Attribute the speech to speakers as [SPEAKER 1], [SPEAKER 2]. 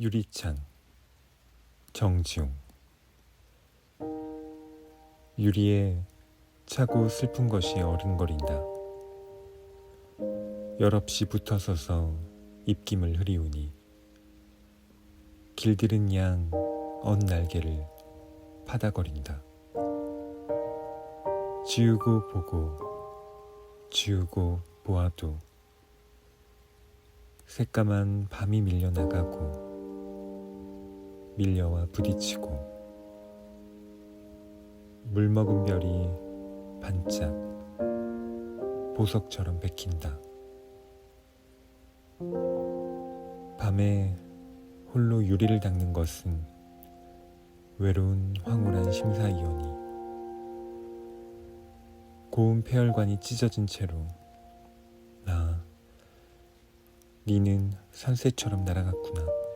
[SPEAKER 1] 유리창 정지용 유리에 차고 슬픈 것이 어른거린다. 열없이 붙어서서 입김을 흐리우니 길들은 양 언 날개를 파다거린다. 지우고 보고 지우고 보아도 새까만 밤이 밀려나가고 밀려와 부딪히고 물먹은 별이 반짝 보석처럼 베낀다. 밤에 홀로 유리를 닦는 것은 외로운 황홀한 심사위원이 고운 폐혈관이 찢어진 채로 나 니는 선새처럼 날아갔구나.